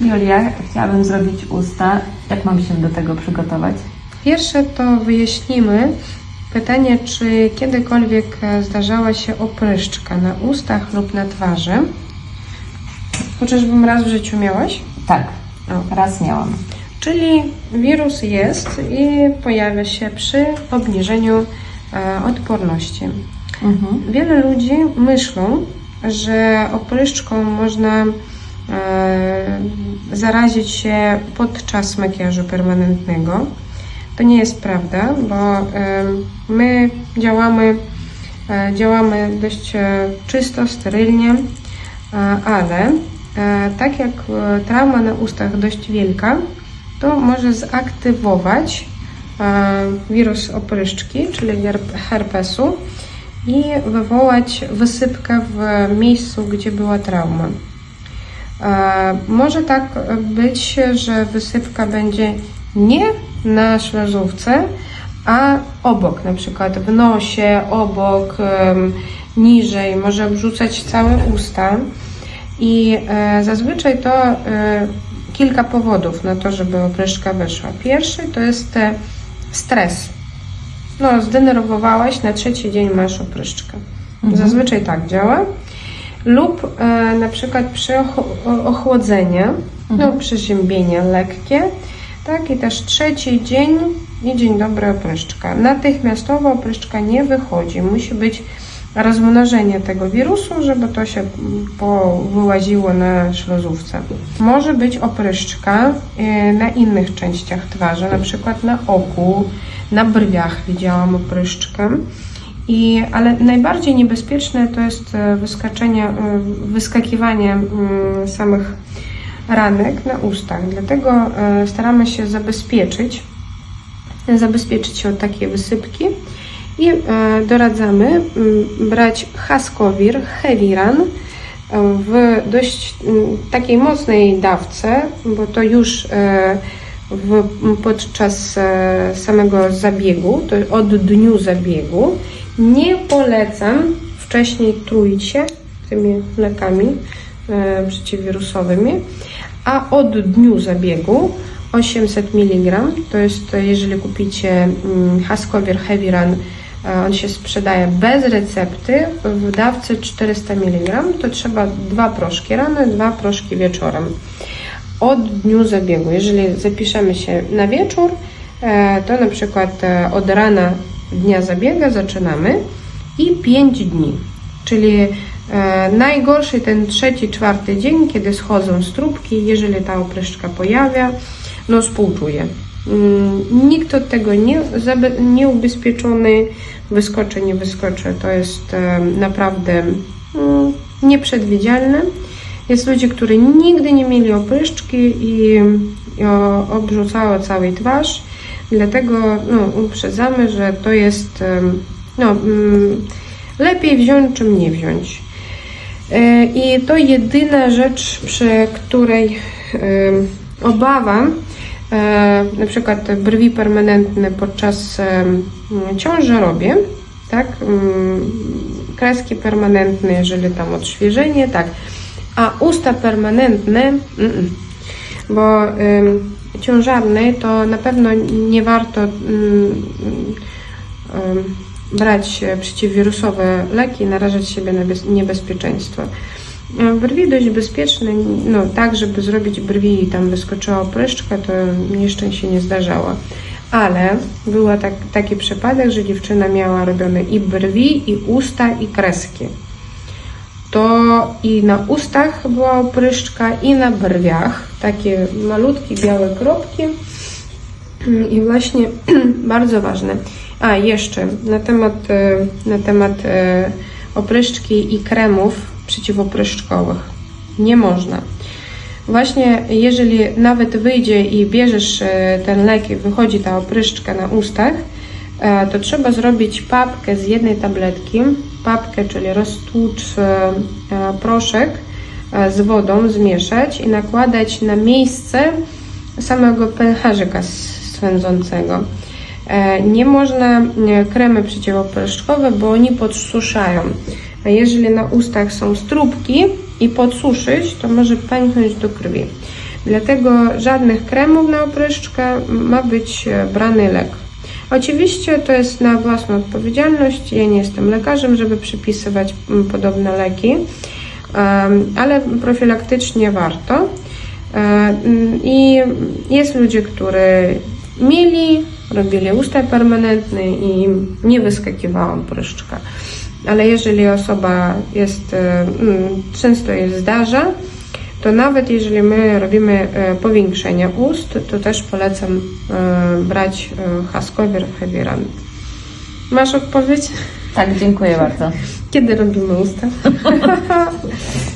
Julia, chciałabym zrobić usta. Jak mam się do tego przygotować? Pierwsze to wyjaśnimy pytanie, czy kiedykolwiek zdarzała się opryszczka na ustach lub na twarzy. Chociażbym raz w życiu miałaś? Tak, O. raz miałam. Czyli wirus jest i pojawia się przy obniżeniu e, odporności. Mhm. Wiele ludzi myślą, że opryszczką można zarazić się podczas makijażu permanentnego. To nie jest prawda, bo e, my działamy, e, działamy dość e, czysto, sterylnie, e, ale e, tak jak e, trauma na ustach dość wielka, to może zaktywować e, wirus opryszczki, czyli herp- herpesu i wywołać wysypkę w miejscu, gdzie była trauma. E, Może tak być, że wysypka będzie nie na śluzówce, a obok, na przykład w nosie, obok, niżej, może obrzucać całe usta. I e, zazwyczaj to e, kilka powodów na to, żeby opryszczka wyszła. Pierwszy to jest stres. No, zdenerwowałaś, na trzeci dzień masz opryszczkę. Zazwyczaj tak działa. Lub e, na przykład przy och- o- ochłodzeniu, no, przeziębienie lekkie, tak, i też trzeci dzień i dzień dobry opryszczka. Natychmiastowo opryszczka nie wychodzi. Musi być rozmnożenie tego wirusu, żeby to się mm, wyłaziło na śluzówce. Może być opryszczka e, na innych częściach twarzy, na przykład na oku, na brwiach widziałam opryszczkę. I, ale najbardziej niebezpieczne to jest e, wyskaczenie, e, wyskakiwanie mm, samych ranek na ustach. Dlatego e, staramy się zabezpieczyć, zabezpieczyć się od takiej wysypki i doradzamy mm, brać Haskowir, e, w dość mm, takiej mocnej dawce, bo to już w, podczas samego zabiegu, to od dniu zabiegu, nie polecam wcześniej truić się tymi lekami e, przeciwwirusowymi, a od dniu zabiegu 800 mg, to jest jeżeli kupicie mm, Haskowir Heviran, e, on się sprzedaje bez recepty w dawce 400 mg, to trzeba dwa proszki rano dwa proszki wieczorem od dniu zabiegu. Jeżeli zapiszemy się na wieczór, e, to na przykład od rana dnia zabiegu zaczynamy i 5 dni. Czyli e, najgorszy ten trzeci, czwarty dzień, kiedy schodzą strubki, jeżeli ta opryszczka pojawia, no współczuję. Mm, Nikt od tego nie, nie ubezpieczony, wyskoczy, nie wyskoczy, to jest e, naprawdę mm, nieprzewidywalne. Jest ludzie, którzy nigdy nie mieli opryszczki i, i o- obrzucało całej twarz. Dlatego no, uprzedzamy, że to jest no, mm, lepiej wziąć, czym nie wziąć. E, I to jedyna rzecz, przy której em, obawa, e, na przykład brwi permanentne podczas ciąży robię, tak? Mm, Kreski permanentne, jeżeli tam odświeżenie, tak. A usta permanentne, mm, bo ym, ciążarnej to na pewno nie warto ym, ym, brać przeciwwirusowe leki, narażać siebie na bez- niebezpieczeństwo. Brwi dość bezpieczne, no tak, żeby zrobić brwi i tam wyskoczyła opryszczka, to jeszcze się nie zdarzało. Ale był tak, taki przypadek, że dziewczyna miała robione i brwi, i usta, i kreski to i na ustach była opryszczka, i na brwiach. Takie malutkie białe kropki. I właśnie bardzo ważne. A jeszcze na temat, e, na temat e, opryszczki i kremów przeciwopryszczkowych. Nie można. Właśnie jeżeli nawet wyjdzie i bierzesz e, ten lek i wychodzi ta opryszczka na ustach, to trzeba zrobić papkę z jednej tabletki, papkę, czyli roztłucz e, e, proszek e, z wodą, zmieszać i nakładać na miejsce samego pęcherzyka swędzącego. E, Nie można e, kremy przeciwopryszczkowe, bo oni podsuszają. A jeżeli na ustach są strubki i podsuszyć, to może pęknąć do krwi. Dlatego żadnych kremów na opryszczkę, ma być e, brany lek. Oczywiście to jest na własną odpowiedzialność. Ja nie jestem lekarzem, żeby przypisywać mm, podobne leki, ale profilaktycznie warto. I jest ludzie, którzy mieli, robili usta permanentne i im nie wyskakiwała pryszczka. Ale jeżeli osoba jest, często jest zdarza, to nawet jeżeli my robimy e, powiększenia ust, to też polecam e, brać e, Haskover Hevirant. Masz odpowiedź? Tak, dziękuję bardzo. Kiedy robimy usta?